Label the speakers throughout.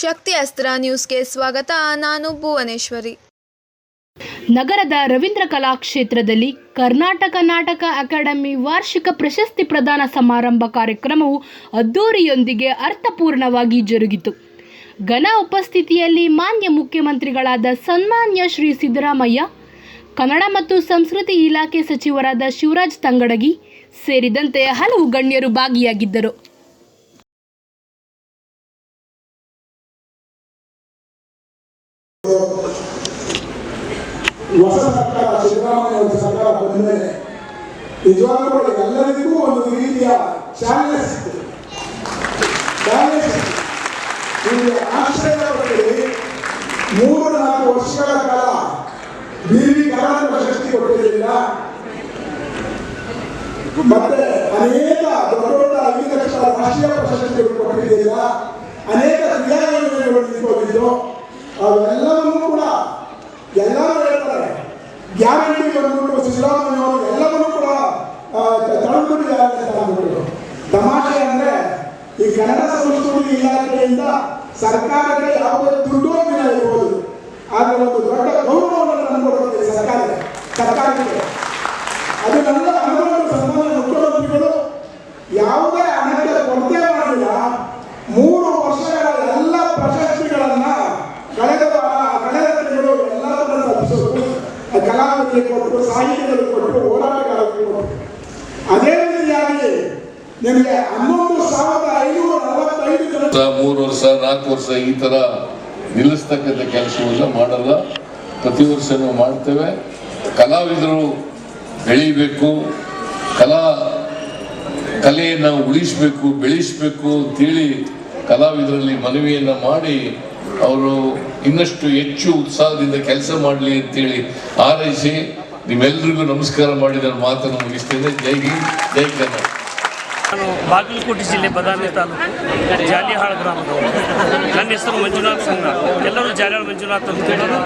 Speaker 1: ಶಕ್ತಿ ಅಸ್ತ್ರ ನ್ಯೂಸ್ಗೆ ಸ್ವಾಗತ. ನಾನು ಭುವನೇಶ್ವರಿ.
Speaker 2: ನಗರದ ರವೀಂದ್ರ ಕಲಾಕ್ಷೇತ್ರದಲ್ಲಿ ಕರ್ನಾಟಕ ನಾಟಕ ಅಕಾಡೆಮಿ ವಾರ್ಷಿಕ ಪ್ರಶಸ್ತಿ ಪ್ರದಾನ ಸಮಾರಂಭ ಕಾರ್ಯಕ್ರಮವು ಅದ್ದೂರಿಯೊಂದಿಗೆ ಅರ್ಥಪೂರ್ಣವಾಗಿ ಜರುಗಿತು. ಘನ ಉಪಸ್ಥಿತಿಯಲ್ಲಿ ಮಾನ್ಯ ಮುಖ್ಯಮಂತ್ರಿಗಳಾದ ಸನ್ಮಾನ್ಯ ಶ್ರೀ ಸಿದ್ದರಾಮಯ್ಯ, ಕನ್ನಡ ಮತ್ತು ಸಂಸ್ಕೃತಿ ಇಲಾಖೆ ಸಚಿವರಾದ ಶಿವರಾಜ್ ತಂಗಡಗಿ ಸೇರಿದಂತೆ ಹಲವು ಗಣ್ಯರು ಭಾಗಿಯಾಗಿದ್ದರು.
Speaker 3: ಹೊಸ ಸರ್ಕಾರ, ಸಿದ್ದರಾಮಯ್ಯ ಅವರ ಸರ್ಕಾರ ಬಂದ ಮೇಲೆ ನಿಜವಾಗ್ಲೂ ಎಲ್ಲರಿಗೂ ಒಂದು ರೀತಿಯ ಚಾಲೆಂಜ್ ಸಿಗ್ತದೆ ಚಾಲೆಂಜ್ ನಿಮಗೆ ಆಶ್ಚರ್ಯ ಮೂರು ನಾಲ್ಕು ವರ್ಷಗಳ ಕಾಲ ಬೀರಿ ಕರ್ನಾಟಕ ಶಕ್ತಿ ಕೊಟ್ಟಿರಲಿಲ್ಲ. ಮತ್ತೆ ಅನೇಕ ದೊಡ್ಡ ದೊಡ್ಡ ಐದು ಲಕ್ಷ ರಾಷ್ಟ್ರೀಯ ಪ್ರಶಸ್ತಿಗಳು ಕೊಟ್ಟಿರಲಿಲ್ಲ. ಅನೇಕ ಕ್ರಿಯಾಯೋಜನೆಗಳು ನಿಂತೋಗಿದ್ದು ಕನ್ನಡ ಸಂಸ್ಕೃತಿ ಇಲಾಖೆಯಿಂದ ಸರ್ಕಾರಕ್ಕೆ ಯಾವುದೇ ದುಡ್ಡು ದಿನ ಇರ್ಬೋದು. ಆದರೆ ಒಂದು ದೊಡ್ಡ ಗೌರವವನ್ನು ನಾನು ಕೊಡುತ್ತೆ ಸರ್ಕಾರ ಸರ್ಕಾರಕ್ಕೆ. ಅದು ನನ್ನ ಹಣವನ್ನು ಸಂಬಂಧ ಮುಖ್ಯಮಂತ್ರಿಗಳು ಯಾವುದೇ ಹಣಕ್ಕೆ ಕೊರತೆ ಮಾಡಿಲ್ಲ. ಮೂರು ವರ್ಷಗಳ ಎಲ್ಲ ಪ್ರಶಸ್ತಿಗಳನ್ನ ಕಳೆದ ಕಳೆದ ಎಲ್ಲರನ್ನ ಕಲಾವಿದರಿಗೆ ಕೊಟ್ಟು ಸಾಹಿತ್ಯಗಳಿಗೆ ಕೊಟ್ಟು ಹೋರಾಟಗಾರರಿಗೆ ಕೊಟ್ಟು ಅದೇ ರೀತಿಯಾಗಿ ನಿಮಗೆ ಹನ್ನೊಂದು ಜನ
Speaker 4: ವರ್ಷ ಮೂರು ವರ್ಷ, ನಾಲ್ಕು ವರ್ಷ ಈ ತರ ನಿಲ್ಲಿಸ್ತಕ್ಕಂಥ ಕೆಲಸವನ್ನ ಮಾಡಲ್ಲ. ಪ್ರತಿ ವರ್ಷ ಮಾಡ್ತೇವೆ. ಕಲಾವಿದರು ಬೆಳಿಬೇಕು. ಕಲಾ, ಕಲೆಯನ್ನು ಉಳಿಸಬೇಕು, ಬೆಳೆಸಬೇಕು ಅಂತೇಳಿ ಕಲಾವಿದರಲ್ಲಿ ಮನವಿಯನ್ನು ಮಾಡಿ ಅವರು ಇನ್ನಷ್ಟು ಹೆಚ್ಚು ಉತ್ಸಾಹದಿಂದ ಕೆಲಸ ಮಾಡಲಿ ಅಂತೇಳಿ ಹಾರೈಸಿ ನಿಮ್ಮೆಲ್ಲರಿಗೂ ನಮಸ್ಕಾರ ಮಾಡಿ ನಾನು ಮಾತನ್ನು ಮುಗಿಸ್ತೇನೆ. ಜೈ ಹಿಂದ್, ಜೈ ಕನ್ನಡ
Speaker 5: ನಾನು ಬಾಗಲಕೋಟೆ ಜಿಲ್ಲೆ ಬದಾಮಿ ತಾಲೂಕು ಜಾಲಿಹಾಳ ಗ್ರಾಮದವರು ನನ್ನ ಹೆಸರು ಮಂಜುನಾಥ್ ಸಂಘ ಜಾಲಿಹಾಳ ಮಂಜುನಾಥ್ ಅಂತ ಹೇಳೋದು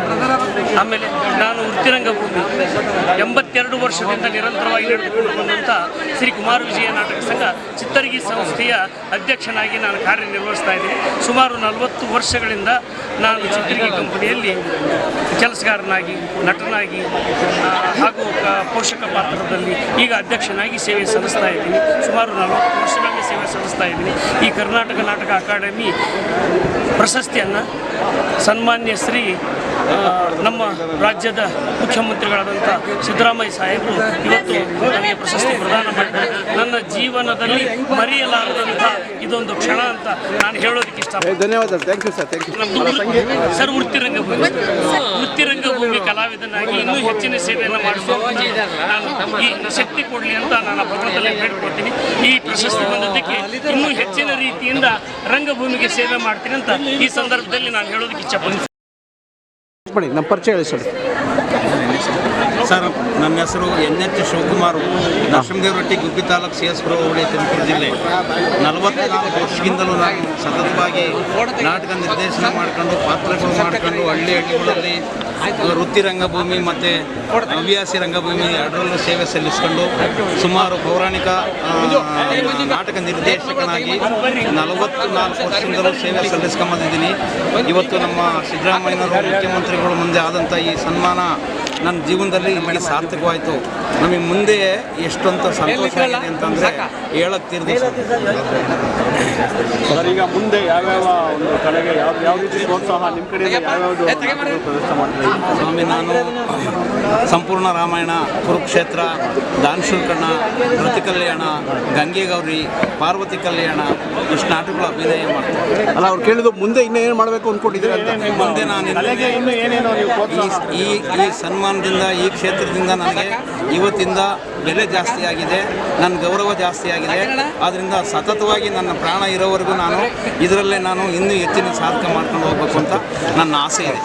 Speaker 5: ಆಮೇಲೆ ನಾನು ವೃತ್ತಿರಂಗ ಭೂಮಿ ಎಂಬತ್ತೆರಡು ವರ್ಷದಿಂದ ನಿರಂತರವಾಗಿ ನಡೆದುಕೊಂಡು ಬಂದಂಥ ಶ್ರೀ ಕುಮಾರ ವಿಜಯ ನಾಟಕ ಸಂಘ ಚಿತ್ತರಗಿ ಸಂಸ್ಥೆಯ ಅಧ್ಯಕ್ಷನಾಗಿ ನಾನು ಕಾರ್ಯನಿರ್ವಹಿಸ್ತಾ ಇದ್ದೀನಿ. ಸುಮಾರು ನಲವತ್ತು ವರ್ಷಗಳಿಂದ ನಾನು ಚಿತ್ರಗಿ ಕಂಪನಿಯಲ್ಲಿ ಕೆಲಸಗಾರನಾಗಿ, ನಟನಾಗಿ ಹಾಗೂ ಪೋಷಕ ಪಾತ್ರದಲ್ಲಿ ಈಗ ಅಧ್ಯಕ್ಷನಾಗಿ ಸೇವೆ ಸಲ್ಲಿಸ್ತಾ ಇದ್ದೀನಿ. ಸುಮಾರು ನಲವತ್ತು ವರ್ಷಗಳಲ್ಲಿ ಸೇವೆ ಸಲ್ಲಿಸ್ತಾ ಇದ್ದೀನಿ. ಈ ಕರ್ನಾಟಕ ನಾಟಕ ಅಕಾಡೆಮಿ ಪ್ರಶಸ್ತಿಯನ್ನು ಸನ್ಮಾನ್ಯ ಶ್ರೀ ಆ, ನಮ್ಮ ರಾಜ್ಯದ ಮುಖ್ಯಮಂತ್ರಿಗಳಾದಂಥ ಸಿದ್ದರಾಮಯ್ಯ ಸಾಹೇಬರು ಇವತ್ತು ನನಗೆ ಪ್ರಶಸ್ತಿ ಪ್ರದಾನ ಮಾಡಿದ್ದಾರೆ. ನನ್ನ ಜೀವನದಲ್ಲಿ ಮರೆಯಲಾರದಂಥ ಇದೊಂದು ಕ್ಷಣ ಅಂತ ನಾನು ಹೇಳೋದಕ್ಕೆ ಇಷ್ಟಪಡ್ತೀನಿ.
Speaker 6: ಧನ್ಯವಾದ thank you sir thank you
Speaker 5: sir ವೃತ್ತಿ ರಂಗಭೂಮಿ ವೃತ್ತಿ ರಂಗಭೂಮಿ ಕಲಾವಿದನಾಗಿ ಇನ್ನೂ ಹೆಚ್ಚಿನ ಸೇವೆಯನ್ನು ಮಾಡಿಸುವ ನಾನು ಈ ಶಕ್ತಿ ಕೊಡಲಿ ಅಂತ ನಾನು ಪತ್ರದಲ್ಲಿ ಬೇಡ್ಕೊಳ್ತೀನಿ. ಈ ಪ್ರಶಸ್ತಿ ಬಂದದ್ದಕ್ಕೆ ಇನ್ನೂ ಹೆಚ್ಚಿನ ರೀತಿಯಿಂದ ರಂಗಭೂಮಿಗೆ ಸೇವೆ ಮಾಡ್ತೀನಿ ಅಂತ ಈ ಸಂದರ್ಭದಲ್ಲಿ ನಾನು ಹೇಳೋದಕ್ಕೆ ಇಚ್ಛಪಡ್ತೀನಿ
Speaker 6: ಮಾಡಿ ನಮ್ಮ ಪರಿಚಯ ಹೇಳಿ ಸರ್.
Speaker 7: ಸರ್, ನನ್ನ ಹೆಸರು ಎನ್ ಎಚ್ ಶಿವಕುಮಾರ್. ನರಸಿಂಹದೇವರಟ್ಟಿ ಗುಬ್ಬಿ ತಾಲೂಕು ಸಿ ಎಸ್ ಪುರ ಹೋಬಳಿ ತುಮಕೂರು ಜಿಲ್ಲೆ. ನಲವತ್ನಾಲ್ಕು ವರ್ಷದಿಂದಲೂ ನಾನು ಸತತವಾಗಿ ನಾಟಕ ನಿರ್ದೇಶನ ಮಾಡ್ಕೊಂಡು, ಪಾತ್ರಗಳು ಮಾಡ್ಕೊಂಡು, ಹಳ್ಳಿ ಹಳ್ಳಿಗಳಲ್ಲಿ ವೃತ್ತಿ ರಂಗಭೂಮಿ ಮತ್ತು ಹವ್ಯಾಸಿ ರಂಗಭೂಮಿ ಎರಡರಲ್ಲೂ ಸೇವೆ ಸಲ್ಲಿಸ್ಕೊಂಡು ಸುಮಾರು ಪೌರಾಣಿಕ ನಾಟಕ ನಿರ್ದೇಶಕನಾಗಿ ನಲವತ್ತು ನಾಲ್ಕು ವರ್ಷದಿಂದಲೂ ಸೇವೆ ಸಲ್ಲಿಸ್ಕೊಂಬಂದಿದ್ದೀನಿ. ಇವತ್ತು ನಮ್ಮ ಸಿದ್ದರಾಮಯ್ಯನವರು ಮುಖ್ಯಮಂತ್ರಿಗಳು ಮುಂದೆ ಆದಂಥ ಈ ಸನ್ಮಾನ ನನ್ನ ಜೀವನದಲ್ಲಿ ಇಲ್ಲಿಗೆ ಸಾರ್ಥಕವಾಯಿತು. ನಮಗೆ ಮುಂದೆ ಎಷ್ಟೊಂತ ಸಂತೋಷ ಆಗಿದೆ ಅಂತಂದ್ರೆ ಹೇಳಕ್ಕೆ ತೀರ್ದು
Speaker 6: ಸರ್. ಈಗ ಮುಂದೆ ಯಾವ್ಯಾವ ಒಂದು ಕಲೆಗೆ ಯಾವ ಯಾವ ರೀತಿ ಪ್ರೋತ್ಸಾಹ ನಿಮ್ಮ ಕಡೆಗೆ ಯಾವ ಯಾವ ನಾಟಕಗಳು ಪ್ರದರ್ಶನ?
Speaker 7: ಸ್ವಾಮಿ ನಾನು ಸಂಪೂರ್ಣ ರಾಮಾಯಣ ಕುರುಕ್ಷೇತ್ರ ದಾನಶೂರ್ಕಣ್ಣ ಪ್ರತಿ ಕಲ್ಯಾಣ ಗಂಗೆ ಗೌರಿ ಪಾರ್ವತಿ ಕಲ್ಯಾಣ ಇಷ್ಟು ನಾಟಕಗಳು ಅಭಿನಯ ಮಾಡ್ತಾರೆ
Speaker 6: ಅಲ್ಲ ಅವ್ರು ಕೇಳಿದ್ರು ಮುಂದೆ ಇನ್ನೇನು ಏನು ಮಾಡಬೇಕು ಅಂದ್ಕೊಂಡಿದ್ದೀರಿ ಅಂತ.
Speaker 7: ಮುಂದೆ ನಾನು
Speaker 6: ಕಲೆಗೆ ಇನ್ನೂ ಏನೇನು ನೀವು ಪ್ರೋತ್ಸಾಹ
Speaker 7: ಈ ಈ ಸನ್ಮಾನದಿಂದ ಈ ಕ್ಷೇತ್ರದಿಂದ ನನಗೆ ಇವತ್ತಿಂದ ಬೆಲೆ ಜಾಸ್ತಿ ಆಗಿದೆ ನನ್ನ ಗೌರವ ಜಾಸ್ತಿ ಆಗಿದೆ ಆದ್ದರಿಂದ ಸತತವಾಗಿ ನನ್ನ ಪ್ರಾಣ ಇರೋವರೆಗೂ ನಾನು ಇದರಲ್ಲೇ ನಾನು ಇನ್ನೂ ಹೆಚ್ಚಿನ ಸಾಧಕ ಮಾಡ್ಕೊಂಡು ಹೋಗ್ಬೇಕು ಅಂತ ನನ್ನ ಆಸೆ ಇದೆ.